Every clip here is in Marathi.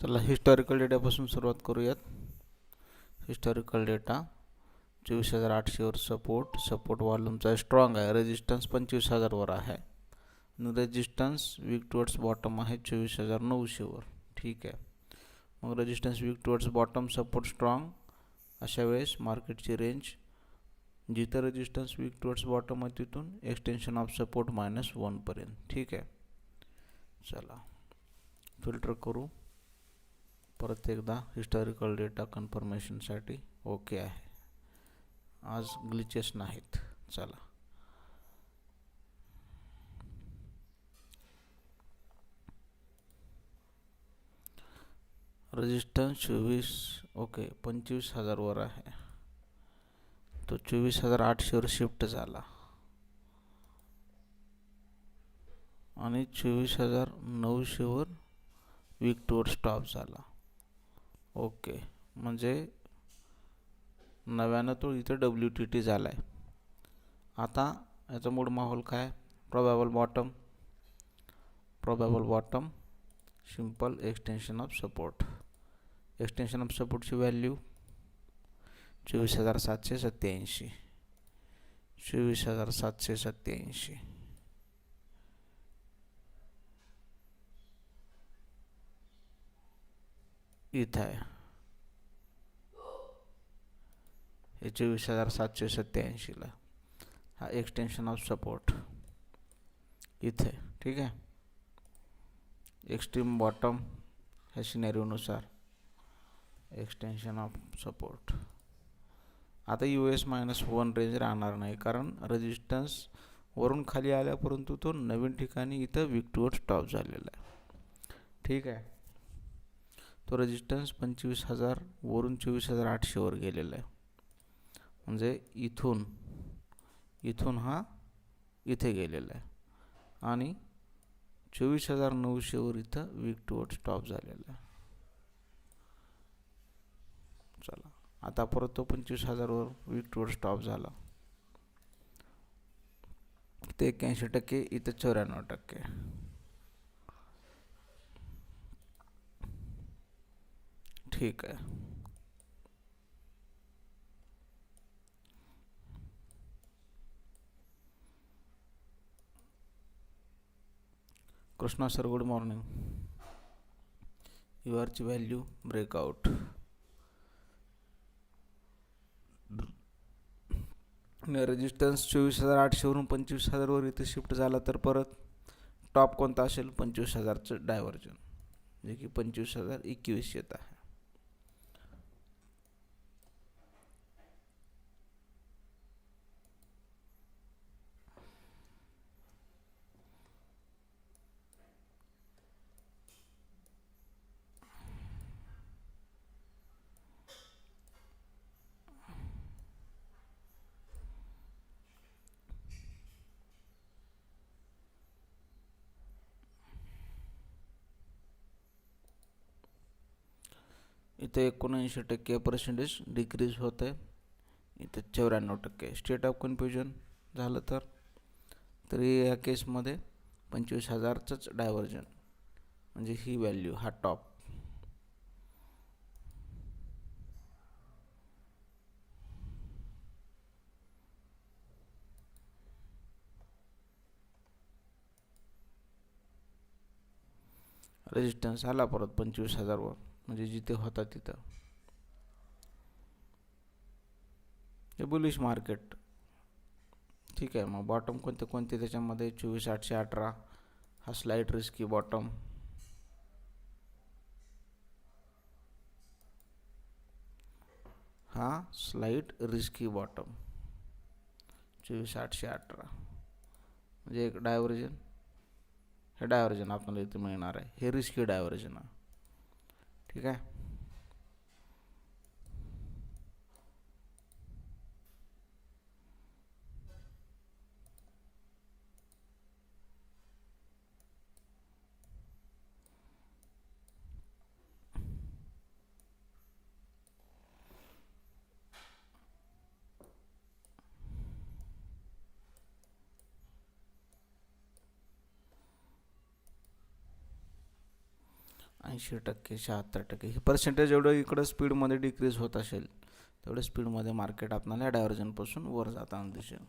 चला हिस्टॉरिकल डेटापासून सुरुवात करूयात. हिस्टॉरिकल डेटा चोवीस हजार आठशेवर सपोर्ट सपोर्ट वॉल्यूमचा स्ट्रॉंग आहे. रेजिस्टन्स पंचवीस हजारवर आहे. आणि रेजिस्टन्स वीक टुवर्ड्स बॉटम आहे चोवीस हजार नऊशेवर ठीक आहे. मग resistance weak towards bottom support strong अशा वेळेस मार्केटची रेंज जिथं रेजिस्टन्स वीक टुवर्ड्स बॉटम आहे तिथून एक्सटेन्शन ऑफ सपोर्ट मायनस वनपर्यंत ठीक आहे. चला फिल्टर करू. परत एकदा हिस्टॉरिकल डेटा कन्फर्मेशनसाठी ओके आहे. आज ग्लिचेस नाहीत. चला. रजिस्टन्स चोवीस ओके पंचवीस हजारवर आहे. तो चोवीस हजार आठशेवर शिफ्ट झाला. आणि चोवीस हजार नऊशेवर वीक टूवर स्टॉप झाला. ओके. म्हणजे नव्यानं तो इथं डब्ल्यू टी टी झाला आहे आता याचा मूळ माहोल काय? Probable bottom probable bottom simple extension of support extension of सपोर्टची value चोवीस हजार सातशे सत्याऐंशी चोवीस हजार सातशे सत्याऐंशी इथं आहे. हे चोवीस हजार सातशे सत्याऐंशीला हा एक्सटेन्शन ऑफ सपोर्ट इथे ठीक आहे? एक्स्ट्रीम बॉटम ह्या सिनेरिओनुसार एक्सटेन्शन ऑफ सपोर्ट आता U S minus one range राहणार नाही कारण रेजिस्टन्स वरून खाली आल्या परंतु तो नवीन ठिकाणी इथं विक्टूवर स्टॉप झालेला आहे. ठीक आहे? तो रेजिस्टन्स पंचवीस हजार वरून चोवीस हजार आठशेवर गेलेला आहे. म्हणजे इथून इथून हा इथे गेलेला आहे. आणि चोवीस हजार नऊशेवर इथं वीक टूवर स्टॉप झालेला आहे. चला आता परत तो पंचवीस हजारवर वीक टूवर स्टॉप झाला. ते एक्क्याऐंशी टक्के इथं चौऱ्याण्णव टक्के. ठीक आहे. Krishna sir good morning U आरची व्हॅल्यू ब्रेकआउट रेजिस्टन्स चोवीस हजार आठशेवरून पंचवीस हजारवर इथे शिफ्ट झाला तर परत टॉप कोणता असेल? पंचवीस हजारचं डायव्हर्जन जे की पंचवीस हजार एकवीस येत आहे. इथे एकोणऐंशी टक्के पर्सेंटेज डिक्रीज होत आहे इथे चौऱ्याण्णव टक्के. स्टेट ऑफ कन्फ्युजन झालं तर? तरी या केसमध्ये पंचवीस हजारचंच डायव्हर्जन म्हणजे ही व्हॅल्यू हा टॉप रेजिस्टन्स आला परत पंचवीस हजारवर. म्हणजे जिथे होता तिथं. हे बुलिश मार्केट ठीक आहे मग बॉटम कोणते कोणते? त्याच्यामध्ये चोवीस आठशे अठरा. हा स्लाईट रिस्की बॉटम हा स्लाईट रिस्की बॉटम चोवीस आठशे अठरा. म्हणजे एक डायव्हर्जन हे डायव्हर्जन आपल्याला इथे मिळणार आहे. हे रिस्की डायव्हर्जन आहे. ठीक आहे ऐंशी टक्के शहात्तर टक्के. ही पर्सेंटेज एवढं इकडं स्पीडमध्ये डिक्रीज होत असेल तेवढं स्पीडमध्ये मार्केट आपल्याला डायव्हर्जनपासून वर जाताना दिसेल.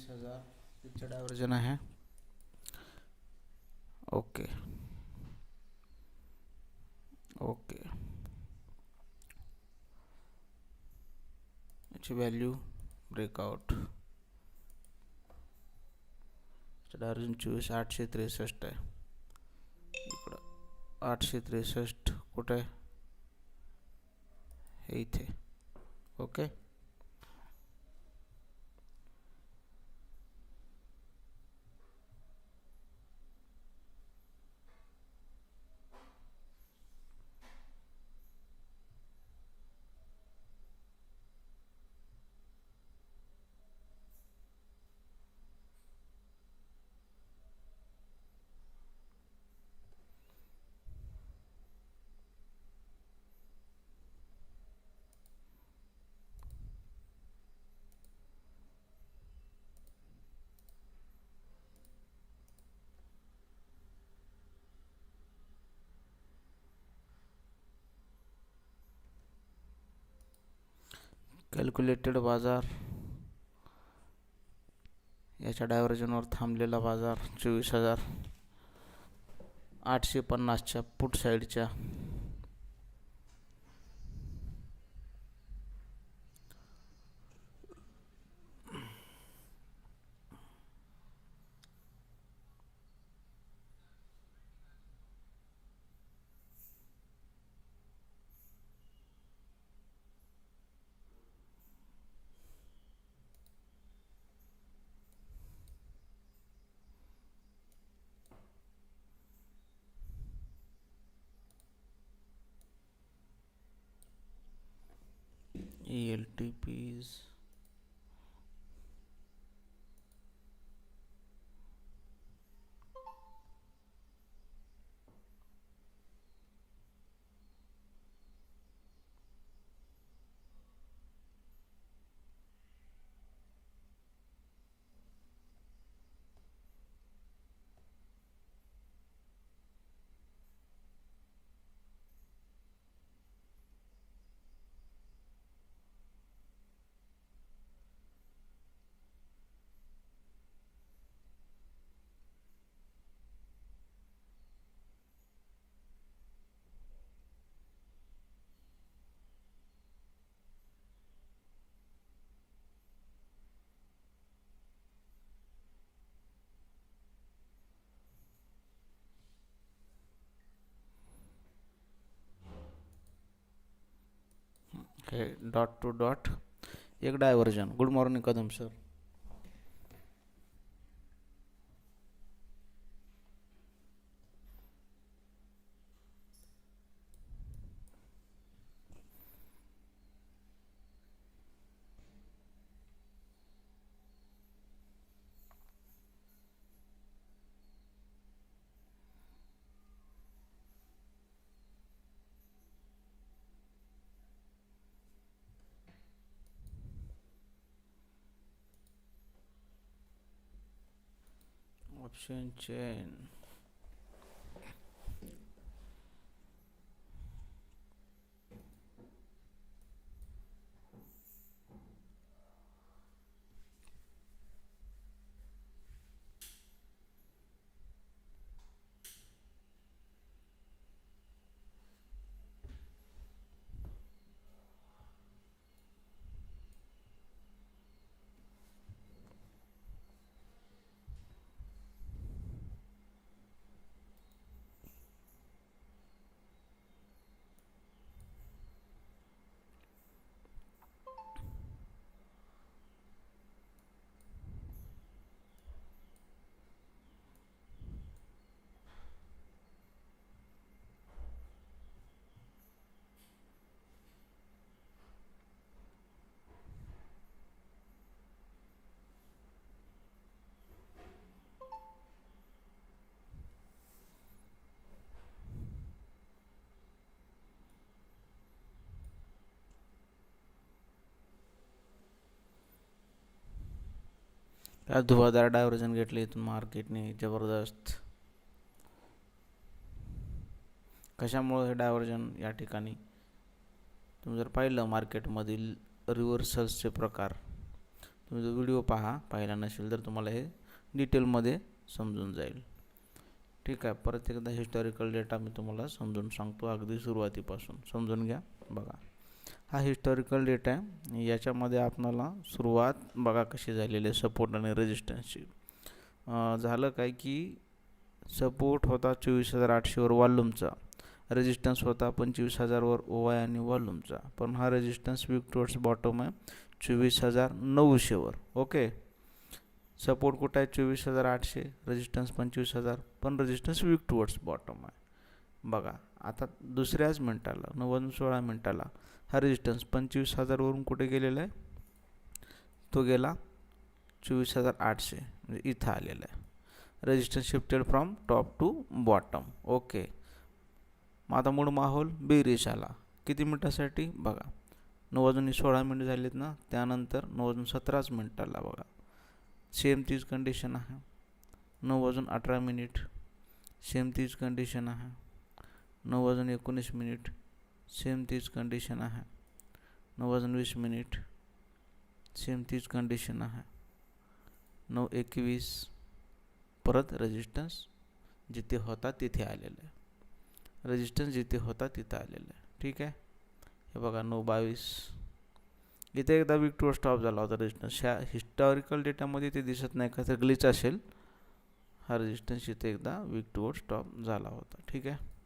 वीस हज़ार तिचं डायव्हर्जन आहे ओके। ओके। याची व्हॅल्यू ब्रेकआउट डायव्हर्जन चोवीस आठशे त्रेसष्ट आहे इकडं आठशे त्रेसष्ट कुठं आहे हे इथे ओके। कॅल्क्युलेटेड बाजार. याच्या डायव्हर्जनवर थांबलेला बाजार चोवीस हजार आठशे पन्नासच्या पुट साईडच्या ELTPs. हे डॉट टू डॉट. एक divergence. Good morning Kadam sir. Option chain या धुवाधार डायव्हर्जन घेतले इथून मार्केटने जबरदस्त. कशामुळं हे डायव्हर्जन या ठिकाणी? तुम्ही जर पाहिलं मार्केटमधील रिव्हर्सल्सचे प्रकार तुम्ही जो व्हिडिओ पहा पाहिला नसेल तर तुम्हाला हे डिटेलमध्ये समजून जाईल. ठीक आहे परत एकदा हिस्टॉरिकल डेटा मी तुम्हाला समजून सांगतो अगदी सुरुवातीपासून. समजून घ्या बघा. हा हिस्टॉरिकल डेटा आहे. याच्यामध्ये आपणाला सुरुवात बघा कशी झालेली आहे सपोर्ट आणि रेजिस्टन्सची झालं काय की सपोर्ट होता चोवीस हजार आठशेवर वॉल्यूमचा रेजिस्टन्स होता पंचवीस हजारवर ओवाय आणि वॉल्यूमचा पण हा रेजिस्टन्स वीक टुवर्ड्स बॉटम आहे चोवीस हजार नऊशेवर ओके सपोर्ट कुठं आहे? चोवीस हजार आठशे. रेजिस्टन्स पंचवीस हजार. पण रेजिस्टन्स वीक टुवर्ड्स बॉटम आहे. बघा. आता दुसऱ्याच मिनटाला नव्वद सोळा मिनटाला. हा रेजिस्टन्स पंचवीस हजारवरून कुठे गेलेला आहे? तो गेला चोवीस हजार आठशे म्हणजे इथं आलेला आहे. Resistance shifted from top to bottom okay मग आता मूळ माहोल बेरीज आला किती मिनटासाठी? बघा. नऊ वाजून सोळा मिनिट झालेत ना त्यानंतर नऊ वाजून सतराच मिनिटाला बघा. सेम तीच कंडिशन आहे. नऊ वाजून अठरा मिनिट. सेम तीच कंडिशन आहे. नऊ वाजून एकोणीस मिनिट. सेम तीच कंडिशन आहे. नऊ वाजून वीस मिनिट. सेम तीच कंडिशन आहे. नऊ एकवीस. परत रेजिस्टन्स जिथे होता तिथे आलेलं आहे. रेजिस्टन्स जिथे होता तिथं आलेलं आहे. ठीक आहे? हे बघा नऊ बावीस. इथे एकदा वीक टू स्टॉप झाला होता रेजिस्टन्स ह्या हिस्टॉरिकल डेटामध्ये ते दिसत नाही का? तर ग्लिच असेल. हा रेजिस्टन्स इथे एकदा वीक टू स्टॉप झाला होता. ठीक आहे?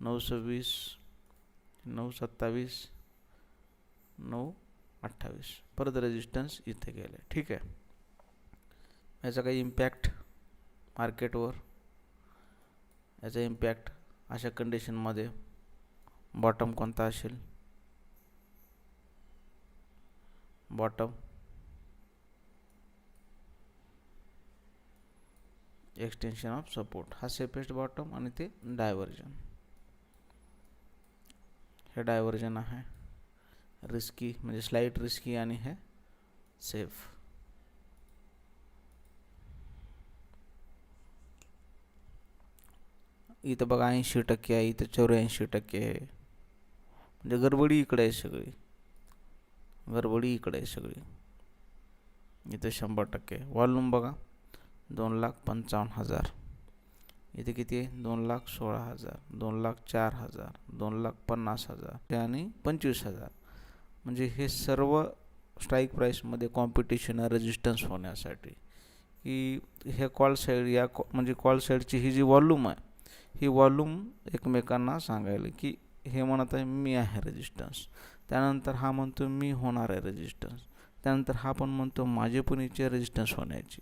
नऊ सव्वीस नऊ सत्तावीस नऊ अठ्ठावीस. परत रेजिस्टन्स इथे गेले. ठीक आहे. याचा काही इम्पॅक्ट मार्केटवर याचा इम्पॅक्ट अशा कंडिशनमध्ये बॉटम कोणता असेल? बॉटम एक्सटेन्शन ऑफ सपोर्ट हा सेफेस्ट बॉटम आणि ते डायव्हर्जन हे डायव्हर्जन आहे रिस्की म्हणजे स्लाईट रिस्की आणि हे। सेफ़ बघा ऐंशी टक्के आहे इथं चौऱ्याऐंशी टक्के गडबडी इकडे आहे सगळी गडबडी इकडे आहे सगळी इथं शंभर टक्के वॉल्यूम बघा दोन लाख पंचावन्न हज़ार। इथे किती आहे? दोन लाख सोळा हजार दोन लाख चार हजार दोन लाख पन्नास हजार आणि पंचवीस हजार. म्हणजे हे सर्व स्ट्राईक प्राईसमध्ये कॉम्पिटिशन आहे रेजिस्टन्स होण्यासाठी. की हे कॉल साईड या कॉ म्हणजे कॉल साईडची ही जी वॉल्यूम आहे ही वॉल्यूम एकमेकांना सांगायला की हे म्हणत आहे मी आहे रेजिस्टन्स त्यानंतर हा म्हणतो मी होणार आहे रेजिस्टन्स त्यानंतर हा पण म्हणतो माझे पण इच्छा रेजिस्टन्स होण्याची.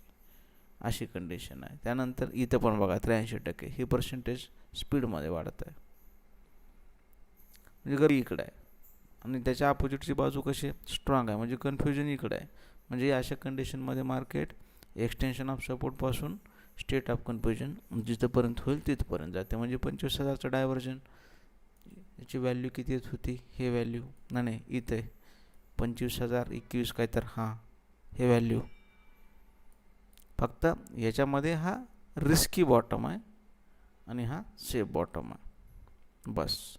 अशी कंडिशन आहे. त्यानंतर इथं पण बघा त्र्याऐंशी टक्के. ही पर्सेंटेज स्पीडमध्ये वाढत आहे. म्हणजे घरी इकडं आहे. आणि त्याच्या अपोजिटची बाजू कशी स्ट्रॉंग आहे. म्हणजे कन्फ्युजन इकडं आहे. म्हणजे अशा कंडिशनमध्ये मार्केट एक्सटेन्शन ऑफ सपोर्टपासून स्टेट ऑफ कन्फ्युजन जिथंपर्यंत होईल तिथपर्यंत जाते. म्हणजे पंचवीस हजारचं डायव्हर्जन याची व्हॅल्यू किती येत होती? हे व्हॅल्यू नाही नाही इथे पंचवीस हजार एकवीस काय तर हां. हे व्हॅल्यू फक्त याच्यामध्ये हा रिस्की बॉटम आहे आणि हा सेफ बॉटम आहे. बस.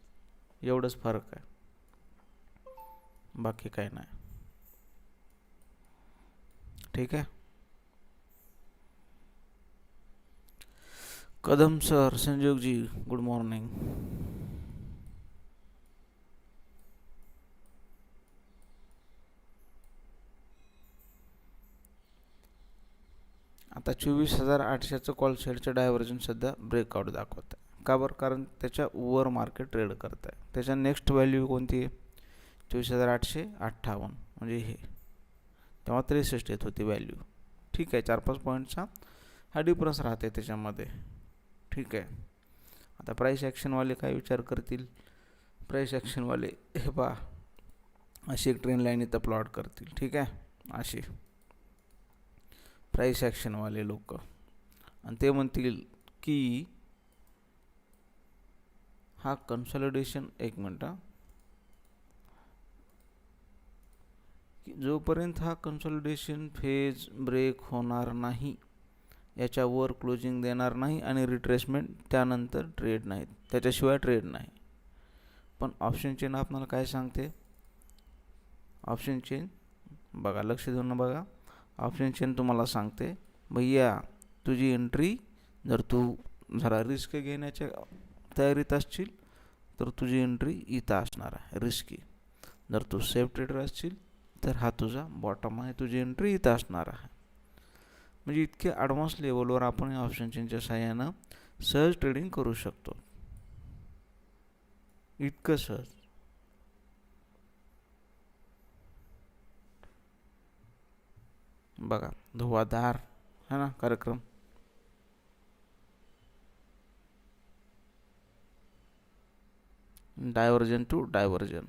एवढंच फरक आहे. बाकी काही नाही. ठीक आहे? Kadam sir Sanjogji good morning आता चोवीस हजार आठशेचं कॉल शेडचं डायव्हर्जन सध्या ब्रेकआउट दाखवत आहे. का बरं? कारण त्याच्या वर मार्केट ट्रेड करत आहे. त्याच्या नेक्स्ट व्हॅल्यू कोणती आहे? चोवीस हजार आठशे अठ्ठावन्न. म्हणजे हे. तेव्हा त्रेसष्ट येत होती व्हॅल्यू ठीक आहे चार पाच पॉईंटचा हा डिफरन्स राहते त्याच्यामध्ये. ठीक आहे. आता प्राईस ॲक्शनवाले काय विचार करतील? प्राईस ॲक्शनवाले हे पहा. अशी एक ट्रेन लाईन इथं प्लॉट करतील. ठीक आहे? अशी. प्राईस ॲक्शनवाले लोक. आणि ते म्हणतील की हा कन्सॉलिडेशन एक मिनटं की जोपर्यंत हा कन्सॉलिडेशन फेज ब्रेक होणार नाही याच्यावर क्लोजिंग देणार नाही आणि रिट्रेसमेंट त्यानंतर ट्रेड नाहीत त्याच्याशिवाय ट्रेड नाही. पण ऑप्शन चेन आपल्याला काय सांगते? ऑप्शन चेन बघा लक्ष देऊन बघा. ऑप्शन तुम्हाला सांगते. भैया तुझी एंट्री जर तू जरा रिस्क घेण्याच्या तयारीत असशील तर तुझी एंट्री इथं असणार आहे रिस्की जर तू सेफ ट्रेडर असशील तर हा तुझा बॉटम आहे तुझी एंट्री इथं असणार आहे. म्हणजे इतके ॲडव्हान्स लेवलवर आपण या ऑप्शन चेनच्या सहाय्यानं सहज ट्रेडिंग करू शकतो. इतकं सहज. बघा धुवाधार है ना कार्यक्रम. डायव्हर्जन टू डायव्हर्जन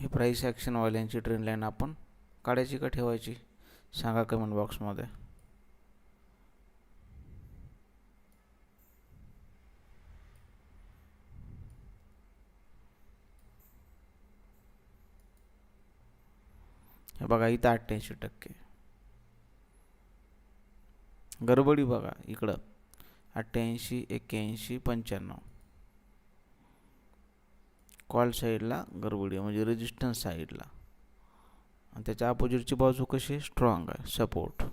ही प्राईस ॲक्शनवाल्यांची ट्रेंड लाईन आपण काढायची का ठेवायची? सांगा कमेंट बॉक्समध्ये हे बघा इथं अठ्ठ्याऐंशी टक्के. गडबडी बघा इकडं. अठ्ठ्याऐंशी एक्क्याऐंशी पंच्याण्णव. कॉल साईडला गरबडी म्हणजे रेजिस्टन्स साईडला आणि त्याच्या अपोजिटची बाजू कशी? स्ट्रॉंग आहे सपोर्ट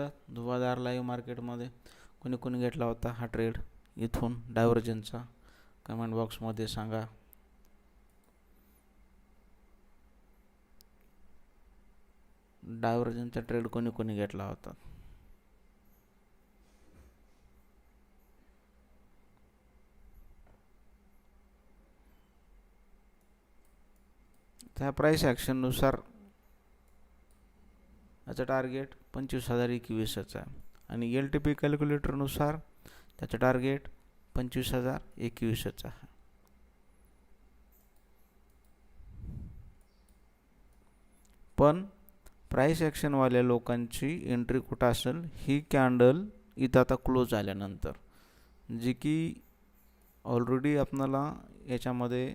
झालं. धुवाधार लाईव्ह मार्केटमध्ये कोणी कोणी घेतला होता हा ट्रेड इथून डायव्हर्जनचा कमेंट बॉक्समध्ये सांगा. डायव्हर्जनचा ट्रेड कोणी कोणी घेतला होता? त्या प्राईस ॲक्शननुसार याचं टार्गेट पंचवीस हजार एकवीसच आहे. आणि एल टी पी कॅल्क्युलेटरनुसार त्याचं टार्गेट पंचवीस हजार एकवीसच आहे. पण प्राईस ॲक्शनवाल्या लोकांची एंट्री कुठं असेल ही कॅन्डल इथं आता क्लोज झाल्यानंतर. जी की ऑलरेडी आपणाला याच्यामध्ये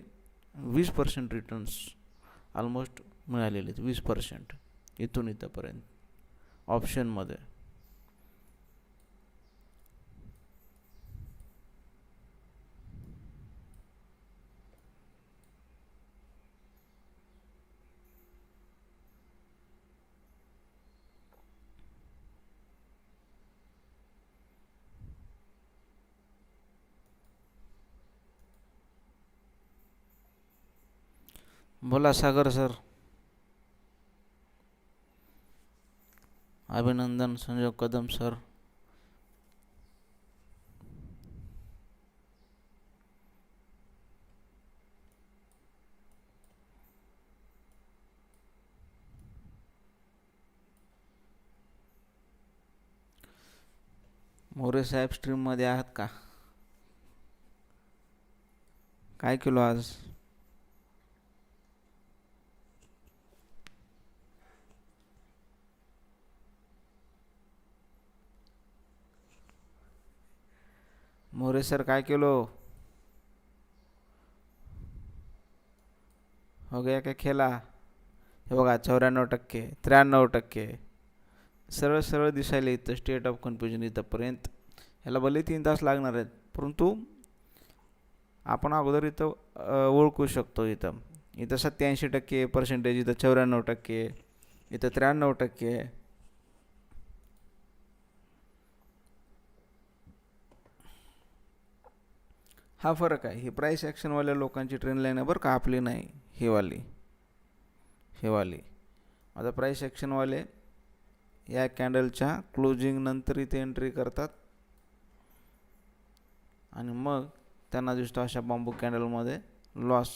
वीस पर्सेंट रिटर्न्स ऑलमोस्ट मिळालेले आहेत वीस पर्सेंट इथून इथंपर्यंत. ऑप्शनमध्ये बोला सागर सर. अभिनंदन संजय कदम सर. मोरे साहेब स्ट्रीममध्ये आहात का? काय केलो आज? मोरे सर काय केलो? हो गया काय खेळा हे बघा चौऱ्याण्णव टक्के त्र्याण्णव टक्के. सरळ सरळ दिसायला इथं स्टेट ऑफ कन्फ्युजन इथंपर्यंत. ह्याला भले तीन तास लागणार आहेत परंतु आपण अगोदर इथं ओळखू शकतो इथं. इथं सत्याऐंशी टक्के पर्सेंटेज इथं चौऱ्याण्णव टक्के इथं त्र्याण्णव टक्के. हा फरक आहे. ही प्राईस ॲक्शनवाल्या लोकांची ट्रेन लाईन आहे बरं का? आपली नाही. हेवाली हेवाली आता प्राईस ॲक्शनवाले या कॅन्डलच्या क्लोजिंगनंतर इथे एंट्री करतात. आणि मग त्यांना दिसतो अशा बांबू कॅन्डलमध्ये लॉस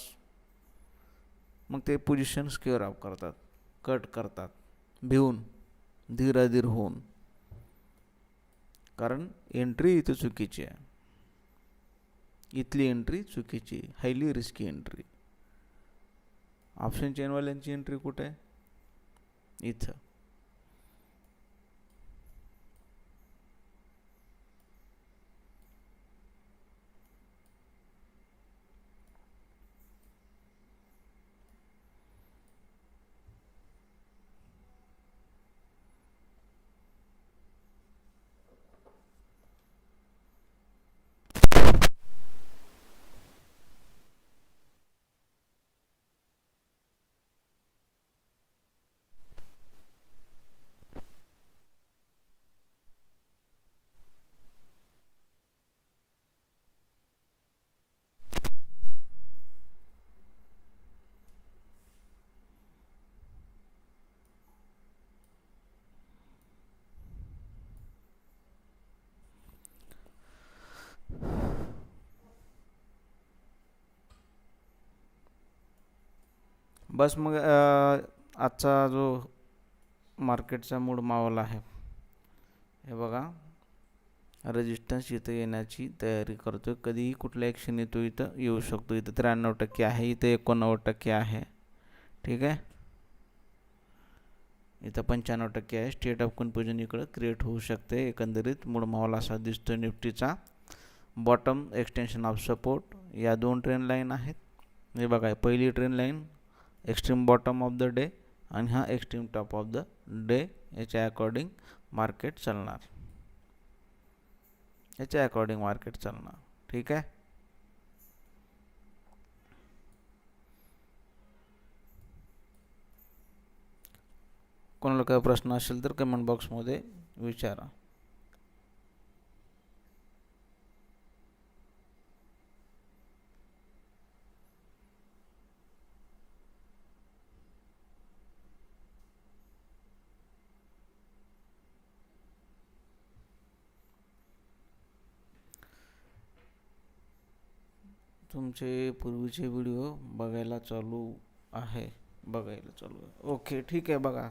मग ते पोझिशन स्क्युअर अप करतात. कट करतात. भिवून. धीराधीर होऊन. कारण एंट्री इथे चुकीची आहे. इथली एंट्री चुकीची हायली रिस्की एंट्री ऑप्शन चेनवाल्यांची एंट्री कुठे? आहे इथं. बस मग आजचा जो मार्केटचा मूड मावला आहे हे बघा. रेजिस्टन्स इथं येण्याची तयारी करतो कधीही कुठल्या ॲक्शन येतो इथं येऊ शकतो. इथं त्र्याण्णव टक्के आहे इथं एकोणनव्वद टक्के आहे. ठीक आहे? इथं पंच्याण्णव टक्के आहे. स्टेट ऑफ कन्फ्युजन इकडं क्रिएट होऊ शकते. एकंदरीत मूळ माहोल असा दिसतो निफ्टीचा. बॉटम एक्सटेन्शन ऑफ सपोर्ट या दोन ट्रेन लाईन आहेत. हे बघा पहिली trend line extreme bottom of the day आणि हा extreme top of the day याच्या अकॉर्डिंग मार्केट चालणार याच्या अकॉर्डिंग मार्केट चालणार ठीक आहे कोणाला काही प्रश्न असेल तर कमेंट बॉक्समध्ये विचारा. तुमचे पूर्वीचे व्हिडिओ बघायला चालू आहे. बघायला चालू आहे. ओके ठीक आहे बघा.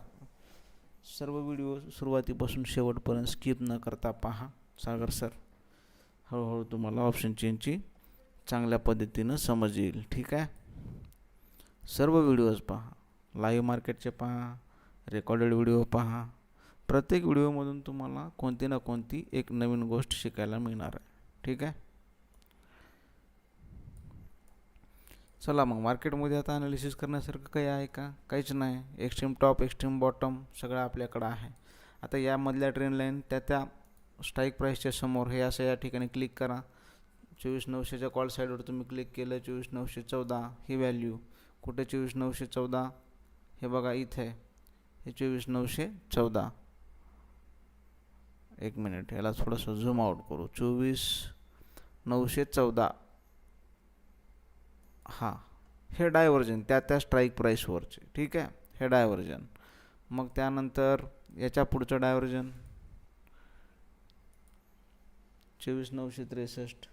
सर्व व्हिडिओ सुरुवातीपासून शेवटपर्यंत स्किप न करता पहा सागर सर हळूहळू तुम्हाला ऑप्शन चेनची चांगल्या पद्धतीनं समज येईल. ठीक आहे? सर्व व्हिडिओज पहा. लाईव्ह मार्केटचे पहा. रेकॉर्डेड व्हिडिओ पहा. प्रत्येक व्हिडिओमधून तुम्हाला कोणती ना कोणती एक नवीन गोष्ट शिकायला मिळणार आहे. ठीक आहे? चला मग मार्केटमध्ये आता अनालिसिस करण्यासारखं काही आहे का? काहीच नाही. एक्स्ट्रीम टॉप एक्स्ट्रीम बॉटम सगळं आपल्याकडं आहे. आता यामधल्या ट्रेन लाईन त्या त्या स्ट्राईक प्राईसच्या समोर हे असं या ठिकाणी क्लिक करा. चोवीस नऊशेच्या कॉल साईडवर तुम्ही क्लिक केलं चोवीस नऊशे चौदा ही व्हॅल्यू कुठे चोवीस नऊशे चौदा? हे बघा इथे. हे चोवीस नऊशे चौदा. एक मिनिट याला थोडंसं झूम आउट करू. चोवीस नऊशे चौदा. हां. हे डायव्हर्जन त्या त्या स्ट्राईक प्राईसवरचे ठीक आहे? हे डायव्हर्जन. मग त्यानंतर याच्या पुढचं डायव्हर्जन? चोवीस नऊशे त्रेसष्ट.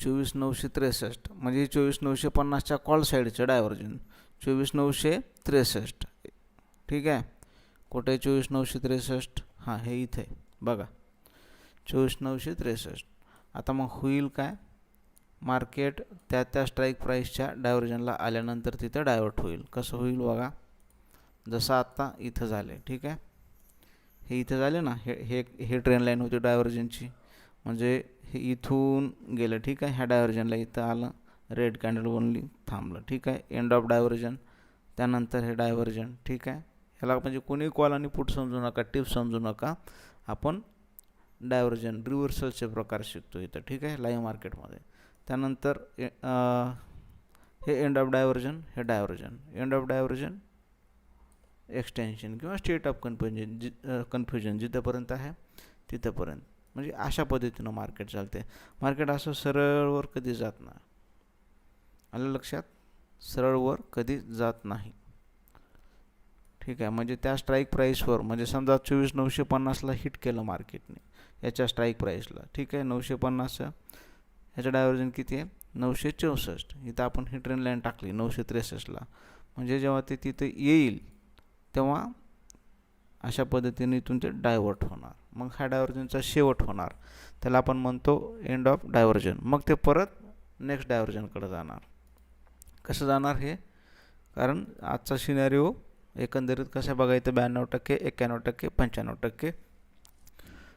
चोवीस नऊशे त्रेसष्ट. म्हणजे चोवीस नऊशे पन्नासच्या कॉल साईडचं डायव्हर्जन चोवीस नऊशे त्रेसष्ट. ठीक आहे? कुठे चोवीस नऊशे त्रेसष्ट? हां हे इथे. बघा. चोवीस नऊशे त्रेसष्ट. आता मग होईल काय? मार्केट त्या त्या स्ट्राईक प्राईसच्या डायव्हर्जनला आल्यानंतर तिथं डायव्हर्ट होईल. कसं होईल बघा? जसं आत्ता इथं झाले ठीक आहे? हे इथं झाले ना? हे हे हे ट्रेन लाईन होती डायव्हर्जनची म्हणजे हे इथून गेलं ठीक आहे? ह्या डायव्हर्जनला इथं आलं. रेड कॅन्डल ओनली थांबलं ठीक आहे? एंड ऑफ डायव्हर्जन त्यानंतर हे डायव्हर्जन ठीक आहे? ह्याला म्हणजे कोणी कॉल आणि पुट समजू नका टिप समजू नका. आपण डायव्हर्जन रिव्हर्सलचे प्रकार शिकतो इथं ठीक आहे? लाईव्ह मार्केटमध्ये त्यानंतर हे एंड ऑफ डायव्हर्जन हे divergence end of divergence extension किंवा स्टेट ऑफ कन्फ्युजन जि कन्फ्युजन जिथंपर्यंत आहे तिथंपर्यंत. म्हणजे अशा पद्धतीनं मार्केट चालते मार्केट असं सरळवर कधी जात नाही. आलं लक्षात? सरळवर कधी जात नाही. ठीक आहे म्हणजे त्या स्ट्राईक प्राईसवर म्हणजे समजा चोवीस नऊशे पन्नासला हिट केलं मार्केटने याच्या स्ट्राईक प्राईसला ठीक आहे नऊशे पन्नासचं ह्याचं डायव्हर्जन किती आहे? नऊशे चौसष्ट. इथं आपण ही ट्रेन लाईन टाकली नऊशे त्रेसष्टला. म्हणजे जेव्हा ते तिथे येईल तेव्हा अशा पद्धतीने इथून ते डायव्हर्ट होणार. मग हा डायव्हर्जनचा शेवट होणार. त्याला आपण म्हणतो एंड ऑफ डायव्हर्जन मग ते परत नेक्स्ट डायव्हर्जनकडे जाणार. कसं जाणार हे? कारण आजचा सिनॅरिओ एकंदरीत कसं बघायचं ब्याण्णव टक्के एक्क्याण्णव टक्के पंच्याण्णव टक्के.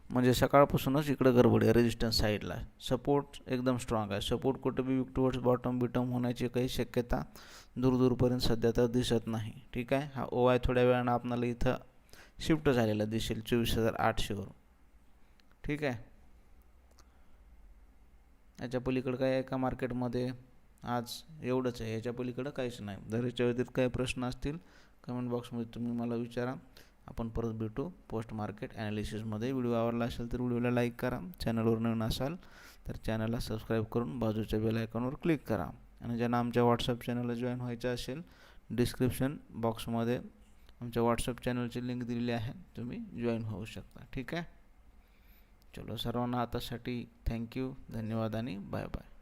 म्हणजे सकाळपासूनच इकडं गडबड आहे रेजिस्टन्स साईडला सपोर्ट एकदम स्ट्रॉंग आहे. सपोर्ट कुठं बी टुवर्ड्स बॉटम बिटम होण्याची काही शक्यता दूरदूरपर्यंत सध्या तर दिसत नाही. ठीक आहे? हा ओ आय थोड्या वेळानं आपल्याला इथं शिफ्ट झालेला दिसेल चोवीस हजार आठशेवर ठीक आहे? याच्या पलीकडं काय आहे का मार्केटमध्ये? आज एवढंच आहे. याच्या पलीकडं काहीच नाही. जर याच्या व्यतिरिक्त काही प्रश्न असतील कमेंट बॉक्समध्ये तुम्ही मला विचारा. आपण परत भेटू. पोस्ट मार्केट ॲनालिसिसमध्ये व्हिडिओ आवडला असेल तर व्हिडिओला लाईक करा. चॅनलवर नवीन असाल तर चॅनलला सबस्क्राईब करून बाजूच्या बेल आयकॉनवर क्लिक करा. आणि ज्यांना आमच्या व्हॉट्सअप चॅनलला जॉईन व्हायचं असेल डिस्क्रिप्शन बॉक्समध्ये आमच्या व्हॉट्सअप चॅनलची लिंक दिलेली आहे. तुम्ही जॉईन होऊ शकता. ठीक आहे? चलो सर्वांना आतासाठी थँक्यू धन्यवाद आणि बाय बाय